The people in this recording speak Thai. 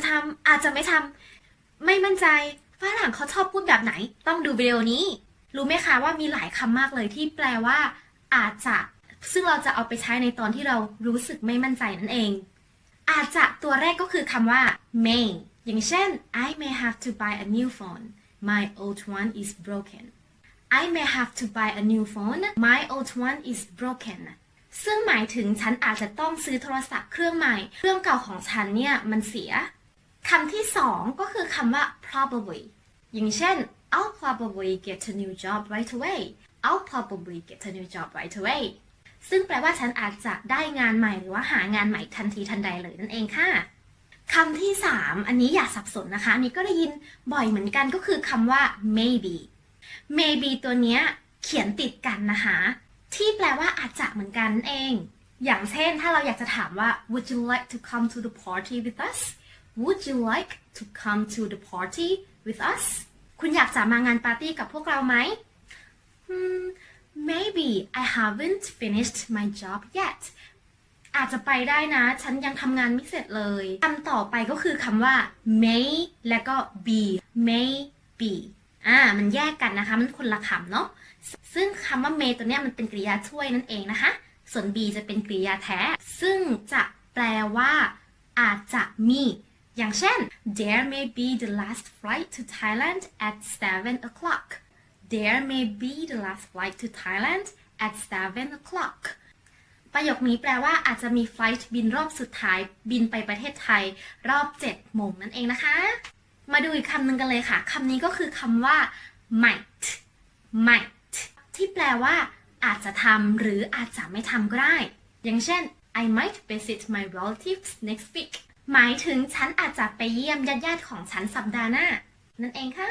จะทำอาจจะไม่ทำ ไม่มั่นใจฝรั่งเขาชอบพูดแบบไหน ต้องดูวิดีโอนี้ รู้ไหมคะว่ามีหลายคำมากเลยที่แปลว่า อาจจะซึ่งเราจะเอาไปใช้ในตอนที่เรารู้สึกไม่มั่นใจนั่นเอง อาจจะตัวแรกก็คือคำว่า may อย่างเช่น I may have to buy a new phone my old one is broken I may have to buy a new phone my old one is broken ซึ่งหมายถึงฉันอาจจะต้องซื้อโทรศัพท์เครื่องใหม่ เครื่องเก่าของฉันเนี่ยมันเสีย คำที่สองก็คือคำว่า probably อย่างเช่น I'll probably get a new job right away I'll probably get a new job right away ซึ่งแปลว่าฉันอาจจะได้งานใหม่หรือว่าหางานใหม่ทันทีทันใดเลยนั่นเองค่ะคำที่สามอันนี้อย่าสับสนนะคะอันนี้ก็ได้ยินบ่อยเหมือนกันก็คือคำว่า maybe maybe ตัวเนี้ยเขียนติดกันนะคะ ที่แปลว่าอาจจะเหมือนกันนั่นเอง อย่างเช่นถ้าเราอยากจะถามว่า would you like to come to the party with us would you like to come to the party with us คุณอยากจะมางานปาร์ตี้กับพวกเราไหม hmm, maybe I haven't finished my job yet อาจจะไปได้นะ ฉันยังทำงานไม่เสร็จเลยคำต่อไปก็คือคำว่า may และก็ be may be อ่า มันแยกกันนะคะ มันคนละคำเนาะ ซึ่งคำว่า may ตัวเนี้ยมันเป็นกริยาช่วยนั่นเองนะคะ ส่วน be จะเป็นกริยาแท้ ซึ่งจะแปลว่า อาจจะมี อย่างเช่น there may be the last flight to Thailand at 7 o'clock there may be the last flight to Thailand at 7 o'clock ประโยคนี้แปลว่าอาจจะมีไฟล์บินรอบสุดท้ายบินไปประเทศไทย รอบ7โมงนั่นเองนะคะ มาดูอีกคำหนึ่งกันเลยค่ะคำนี้ก็คือคำว่า might might ที่แปลว่า อาจจะทำหรืออาจจะไม่ทำก็ได้ อย่างเช่น I might visit my relatives next week หมายถึงฉันอาจจะไปเยี่ยมญาติๆของฉันสัปดาห์หน้า นั่นเองค่ะ